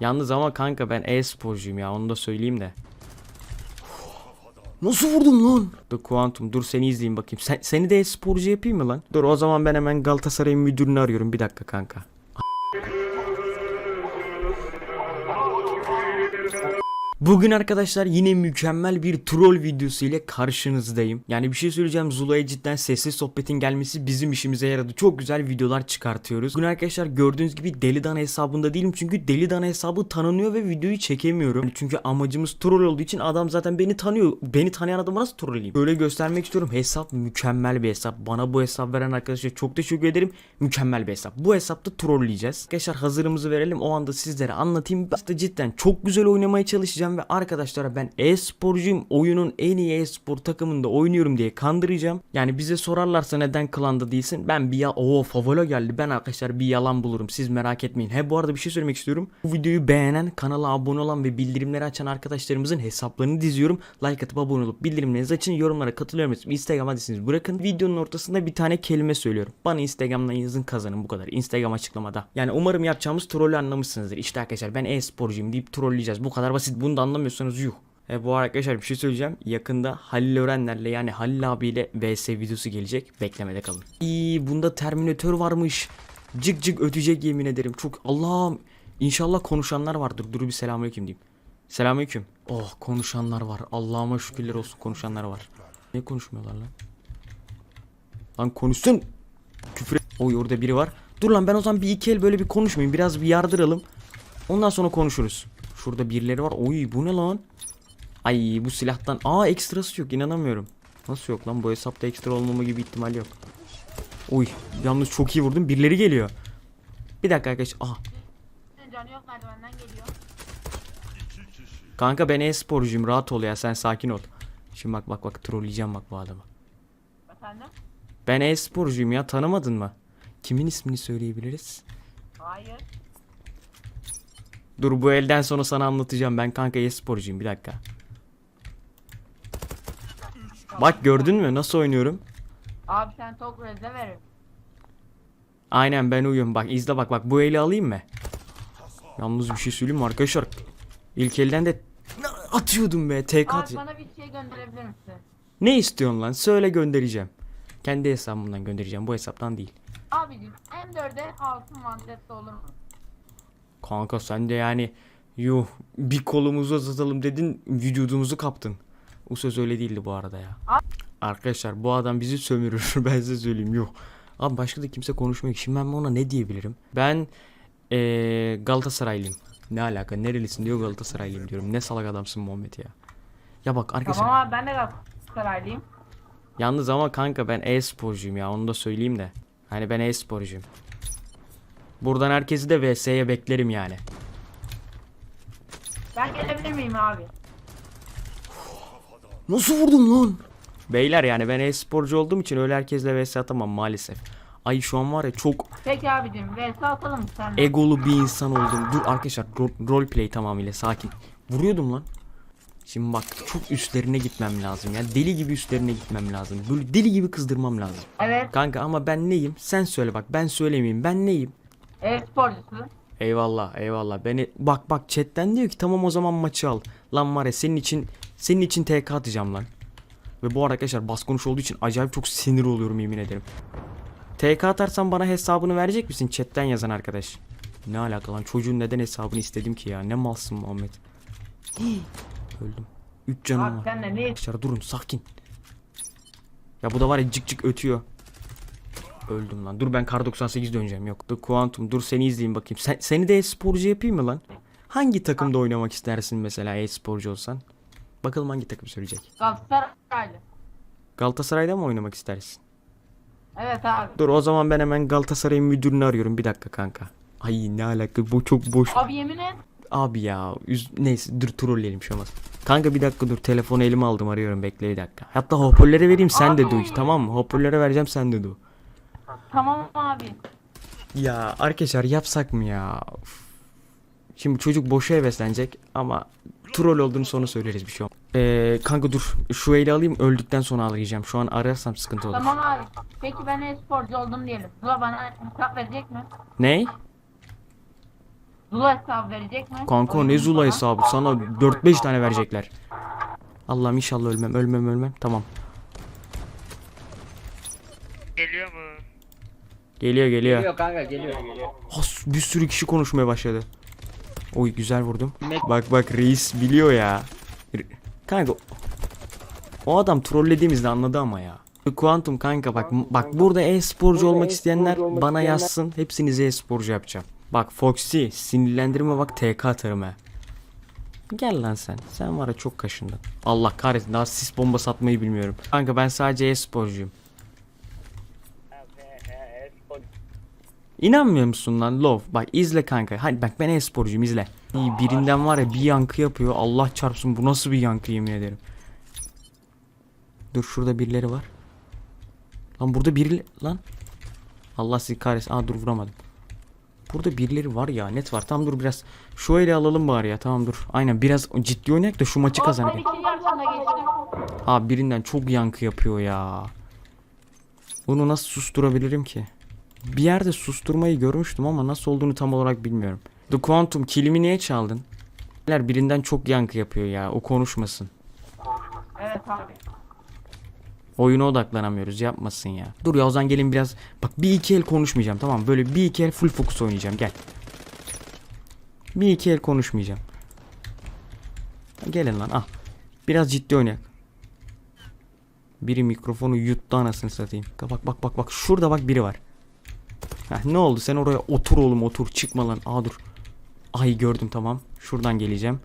Yalnız ama kanka ben e-sporcuyum ya onu da söyleyeyim de. Nasıl vurdum lan? The Quantum dur seni izleyeyim bakayım. Sen, seni de e-sporcu yapayım mı lan? Dur o zaman ben hemen Galatasaray'ın müdürünü arıyorum bir dakika kanka. Bugün arkadaşlar yine mükemmel bir troll videosu ile karşınızdayım. Yani bir şey söyleyeceğim Zula'ya cidden sessiz sohbetin gelmesi bizim işimize yaradı. Çok güzel videolar çıkartıyoruz. Bugün arkadaşlar gördüğünüz gibi Deli Dana hesabında değilim. Çünkü Deli Dana hesabı tanınıyor ve videoyu çekemiyorum. Yani çünkü amacımız troll olduğu için adam zaten beni tanıyor. Beni tanıyan adamı nasıl trolleyeyim? Böyle göstermek istiyorum. Hesap mükemmel bir hesap. Bana bu hesap veren arkadaşlar çok teşekkür ederim. Mükemmel bir hesap. Bu hesapta trolleyeceğiz. Arkadaşlar hazırımızı verelim. O anda sizlere anlatayım. Aslında cidden çok güzel oynamaya çalışacağım ve arkadaşlara ben e-sporcuyum. Oyunun en iyi e-spor takımında oynuyorum diye kandıracağım. Yani bize sorarlarsa neden klanda değilsin? Ben bir ya o favela geldi. Ben arkadaşlar bir yalan bulurum. Siz merak etmeyin. He bu arada bir şey söylemek istiyorum. Bu videoyu beğenen, kanala abone olan ve bildirimleri açan arkadaşlarımızın hesaplarını diziyorum. Like atıp abone olup bildirimlerinizi açın. Yorumlara katılıyorum. Instagram adresinizi bırakın. Videonun ortasında bir tane kelime söylüyorum. Bana Instagram'dan yazın kazanın bu kadar. Instagram açıklamada. Yani umarım yapacağımız trollü anlamışsınızdır. İşte arkadaşlar ben e-sporcuyum deyip trolleyeceğiz. Bu kadar basit. Bunu da anlamıyorsanız yuh. E bu arkadaşlar bir şey söyleyeceğim. Yakında Halil Örenler'le yani Halil abiyle VS videosu gelecek. Beklemede kalın. İyi bunda Terminator varmış. Cık cık ötecek yemin ederim. Çok Allah'ım. İnşallah konuşanlar vardır. Dur bir selamünaleyküm diyeyim. Selamünaleyküm. Oh konuşanlar var. Allah'ıma şükürler olsun konuşanlar var. Ne konuşmuyorlar lan? Lan konuşsun. Küfür Oy orada biri var. Dur lan ben o zaman bir iki el böyle bir konuşmayayım. Biraz bir yardıralım. Ondan sonra konuşuruz. Şurada birileri var. Oy bu ne lan? Ay bu silahtan. Aa ekstrası yok inanamıyorum. Nasıl yok lan bu hesapta ekstra olmama gibi ihtimal yok. Oy yalnız çok iyi vurdum. Birileri geliyor. Bir dakika arkadaş. Aha. Canı yok merdivenden geliyor. Kanka ben e-sporcuyum rahat ol ya sen sakin ol. Şimdi bak bak bak trolleyeceğim bak bu adamı. Efendim? Ben e-sporcuyum ya tanımadın mı? Kimin ismini söyleyebiliriz? Hayır. Dur bu elden sonra sana anlatacağım. Ben kanka e-sporcuyum bir dakika. Bak gördün mü nasıl oynuyorum? Abi sen tok rezde verir. Aynen ben uyuyorum. Bak izle bak bak bu eli alayım mı? Yalnız bir şey söyleyeyim mi arkadaşlar? İlk elden de atıyordum be TK Abi bana bir şey gönderebilir misin? Ne istiyorsun lan? Söyle göndereceğim. Kendi hesabımdan göndereceğim. Bu hesaptan değil. Abicim M4'e altın manşette olur mu? Kanka sen de yani yuh bir kolumuzu uzatalım dedin vücudumuzu kaptın. O söz öyle değildi bu arada ya. Arkadaşlar bu adam bizi sömürür ben size söyleyeyim yuh. Abi başka da kimse konuşmuyor ki. Şimdi ben ona ne diyebilirim? Ben ee, Galatasaraylıyım. Ne alaka? Nerelisin diyor Galatasaraylıyım diyorum. Ne salak adamsın Muhammed ya. Ya bak arkadaşlar. Tamam abi ben de Galatasaraylıyım. Yalnız ama kanka ben e-sporcuyum ya onu da söyleyeyim de. Hani ben e-sporcuyum. Buradan herkesi de VS'ye beklerim yani. Ben gelebilir miyim abi? Nasıl vurdum lan? Beyler yani ben e-sporcu olduğum için öyle herkesle vs atamam maalesef. Ay şu an var ya çok Peki abicim vs atalım sen? egolu bir insan oldum. Dur arkadaşlar ro- roleplay tamamıyla sakin. Vuruyordum lan. Şimdi bak çok üstlerine gitmem lazım ya. Deli gibi üstlerine gitmem lazım. Böyle deli gibi kızdırmam lazım. Evet. Kanka ama ben neyim? Sen söyle bak ben söylemeyeyim. Ben neyim? E-sporcusu. Eyvallah eyvallah. Beni bak bak chatten diyor ki tamam o zaman maçı al. Lan var ya senin için senin için TK atacağım lan. Ve bu arkadaşlar bas konuş olduğu için acayip çok sinir oluyorum yemin ederim. TK atarsan bana hesabını verecek misin chatten yazan arkadaş? Ne alaka lan çocuğun neden hesabını istedim ki ya ne malsın Muhammed. Öldüm. 3 canım var. Arkadaşlar durun sakin. Ya bu da var ya cık cık ötüyor. Öldüm lan. Dur ben kar 98 döneceğim. Yok. Dur Quantum dur seni izleyeyim bakayım. Sen, seni de e-sporcu yapayım mı lan? Hangi takımda oynamak istersin mesela e-sporcu olsan? Bakalım hangi takım söyleyecek. Galatasaraylı. Galatasaray'da mı oynamak istersin? Evet abi. Dur o zaman ben hemen Galatasaray'ın müdürünü arıyorum. Bir dakika kanka. Ay ne alaka bu çok boş. Abi yemin et. Abi ya üz neyse dur trolleyelim şu olmaz. Kanka bir dakika dur telefonu elime aldım arıyorum bekle bir dakika. Hatta hoparlöre vereyim sen de duy tamam mı? Hoparlöre vereceğim sen de duy. Tamam abi. Ya arkadaşlar yapsak mı ya? Şimdi çocuk boşa heveslenecek ama troll olduğunu sonra söyleriz bir şey olmaz. Ee, kanka dur şu eli alayım öldükten sonra arayacağım. Şu an ararsam sıkıntı olur. Tamam abi. Peki ben e-sporcu oldum diyelim. Zula bana hesap verecek mi? Ney? Zula hesabı verecek mi? Kanka ne Zula hesabı sana 4-5 tane verecekler. Allah'ım inşallah ölmem ölmem ölmem. Tamam. Geliyor mu? Geliyor geliyor. Geliyor kanka geliyor. Has, bir sürü kişi konuşmaya başladı. Oy güzel vurdum. Bak bak reis biliyor ya. Kanka o adam trollediğimizde anladı ama ya. Quantum kanka bak bak burada e-sporcu olmak isteyenler bana yazsın. Hepsinizi e-sporcu yapacağım. Bak Foxy sinirlendirme bak TK atarım ha. Gel lan sen. Sen var ya çok kaşındın. Allah kahretsin daha sis bomba satmayı bilmiyorum. Kanka ben sadece e-sporcuyum. İnanmıyor musun lan Love? Bak izle kanka. Hadi bak ben e-sporcuyum izle. İyi, birinden var ya bir yankı yapıyor. Allah çarpsın bu nasıl bir yankı yemin ederim. Dur şurada birileri var. Lan burada biri lan. Allah sizi kahretsin. Aa dur vuramadım. Burada birileri var ya net var. Tamam dur biraz şu ele alalım bari ya. Tamam dur. Aynen biraz ciddi oynayak da şu maçı kazanalım. Abi birinden çok yankı yapıyor ya. Bunu nasıl susturabilirim ki? Bir yerde susturmayı görmüştüm ama nasıl olduğunu tam olarak bilmiyorum. The Quantum kilimi niye çaldın? Birinden çok yankı yapıyor ya. O konuşmasın. Evet abi. Oyuna odaklanamıyoruz. Yapmasın ya. Dur ya o zaman gelin biraz. Bak bir iki el konuşmayacağım tamam? Böyle bir iki el full fokus oynayacağım. Gel. Bir iki el konuşmayacağım. Gelin lan al. Biraz ciddi oynayak. Biri mikrofonu yuttu anasını satayım. Bak bak bak bak şurada bak biri var. Heh, ne oldu sen oraya otur oğlum otur çıkma lan. Aa dur. Ay gördüm tamam. Şuradan geleceğim.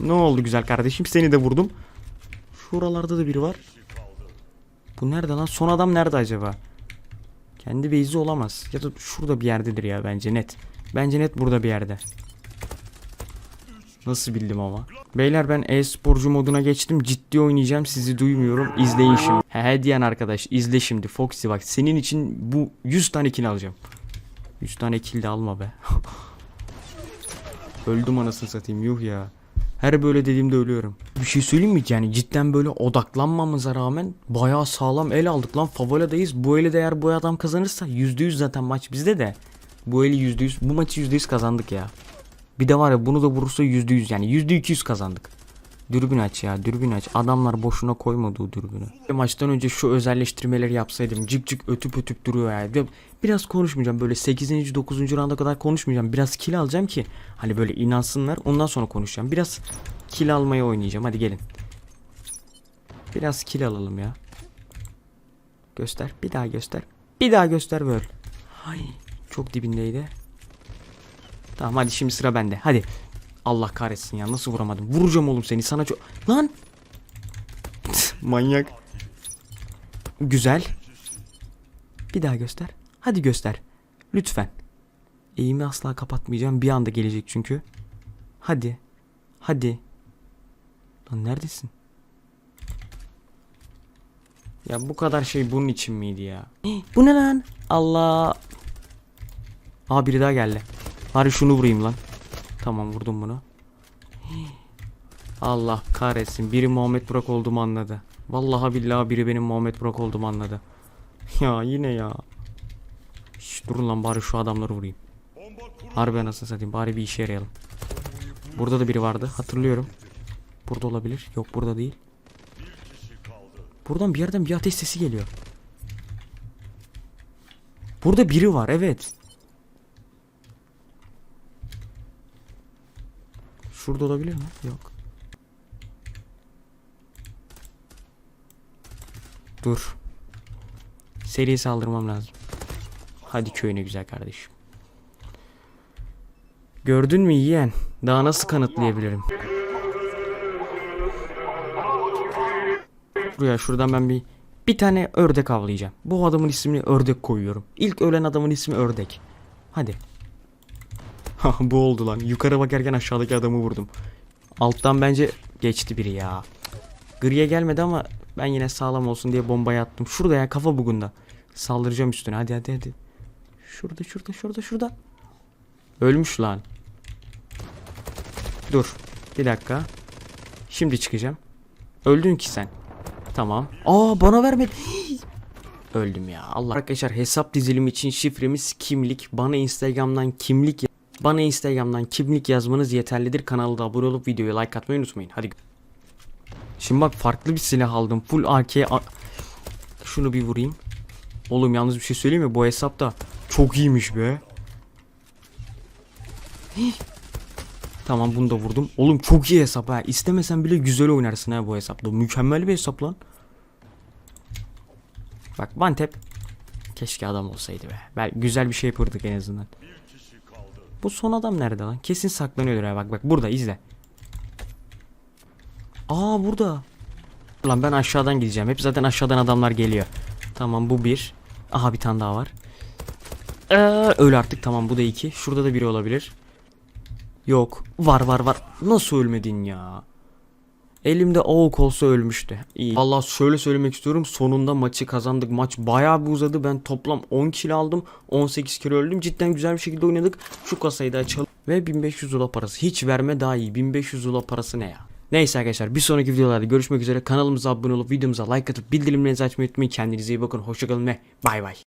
Ne oldu güzel kardeşim seni de vurdum. Şuralarda da biri var. Bu nerede lan? Son adam nerede acaba? Kendi base'i olamaz. Ya da şurada bir yerdedir ya bence net. Bence net burada bir yerde. Nasıl bildim ama. Beyler ben e-sporcu moduna geçtim. Ciddi oynayacağım. Sizi duymuyorum. İzleyin şimdi. He he diyen arkadaş izle şimdi. Foxy bak senin için bu 100 tane kill alacağım. 100 tane kill de alma be. Öldüm anasını satayım yuh ya. Her böyle dediğimde ölüyorum. Bir şey söyleyeyim mi? Yani cidden böyle odaklanmamıza rağmen bayağı sağlam el aldık lan. Favoladayız. Bu eli de eğer bu adam kazanırsa %100 zaten maç bizde de. Bu eli %100 bu maçı %100 kazandık ya. Bir de var ya bunu da vurursa %100 yani %200 kazandık. Dürbün aç ya dürbün aç. Adamlar boşuna koymadı o dürbünü. Maçtan önce şu özelleştirmeleri yapsaydım. Cık cık ötüp ötüp duruyor ya. Bir- Biraz konuşmayacağım böyle 8. 9. rounda kadar konuşmayacağım. Biraz kill alacağım ki hani böyle inansınlar. Ondan sonra konuşacağım. Biraz kill almaya oynayacağım. Hadi gelin. Biraz kill alalım ya. Göster. Bir daha göster. Bir daha göster böyle. Ay çok dibindeydi. Tamam hadi şimdi sıra bende. Hadi. Allah kahretsin ya nasıl vuramadım. Vuracağım oğlum seni sana çok... Lan! Manyak. Güzel. Bir daha göster. Hadi göster. Lütfen. Eğimi asla kapatmayacağım. Bir anda gelecek çünkü. Hadi. Hadi. Lan neredesin? Ya bu kadar şey bunun için miydi ya? Bu ne lan? Allah. Aa biri daha geldi. Bari şunu vurayım lan. Tamam vurdum bunu. Allah kahretsin. Biri Muhammed Burak olduğumu anladı. Vallahi billahi biri benim Muhammed Burak olduğumu anladı. Ya yine ya. Şş, durun lan bari şu adamları vurayım. Harbi anasını satayım bari bir işe yarayalım. Burada da biri vardı hatırlıyorum. Burada olabilir. Yok burada değil. Buradan bir yerden bir ateş sesi geliyor. Burada biri var evet. Şurada olabilir mi? Yok. Dur. Seri saldırmam lazım. Hadi köyüne güzel kardeşim. Gördün mü yiyen? Daha nasıl kanıtlayabilirim? Buraya şuradan ben bir bir tane ördek avlayacağım. Bu adamın ismini ördek koyuyorum. İlk ölen adamın ismi ördek. Hadi. Bu oldu lan. Yukarı bakarken aşağıdaki adamı vurdum. Alttan bence geçti biri ya. Griye gelmedi ama ben yine sağlam olsun diye bombayı attım. Şurada ya kafa bugunda. Saldıracağım üstüne. Hadi hadi hadi. Şurada şurada şurada şurada. Ölmüş lan. Dur. Bir dakika. Şimdi çıkacağım. Öldün ki sen. Tamam. Aa bana vermedi. Öldüm ya. Allah arkadaşlar hesap dizilim için şifremiz kimlik. Bana Instagram'dan kimlik Bana Instagram'dan kimlik yazmanız yeterlidir. Kanala da abone olup videoya like atmayı unutmayın. Hadi. Şimdi bak farklı bir silah aldım. Full AK. Şunu bir vurayım. Oğlum yalnız bir şey söyleyeyim mi? Bu hesap da çok iyiymiş be. Tamam bunu da vurdum. Oğlum çok iyi hesap ha. İstemesen bile güzel oynarsın ha bu hesapta. Mükemmel bir hesap lan. Bak Vantep. Keşke adam olsaydı be. Güzel bir şey yapardık en azından. Bu son adam nerede lan? Kesin saklanıyordur ha bak bak burada izle. Aa burada. Lan ben aşağıdan gideceğim. Hep zaten aşağıdan adamlar geliyor. Tamam bu bir. Aha bir tane daha var. Ee, öl artık tamam bu da iki. Şurada da biri olabilir. Yok. Var var var. Nasıl ölmedin ya? Elimde AUK olsa ölmüştü. İyi. Vallahi şöyle söylemek istiyorum. Sonunda maçı kazandık. Maç bayağı bir uzadı. Ben toplam 10 kill aldım. 18 kere öldüm. Cidden güzel bir şekilde oynadık. Şu kasayı da açalım. Ve 1500 ula parası. Hiç verme daha iyi. 1500 ula parası ne ya? Neyse arkadaşlar bir sonraki videolarda görüşmek üzere. Kanalımıza abone olup videomuza like atıp bildirimlerinizi açmayı unutmayın. Kendinize iyi bakın. Hoşçakalın ve bay bay.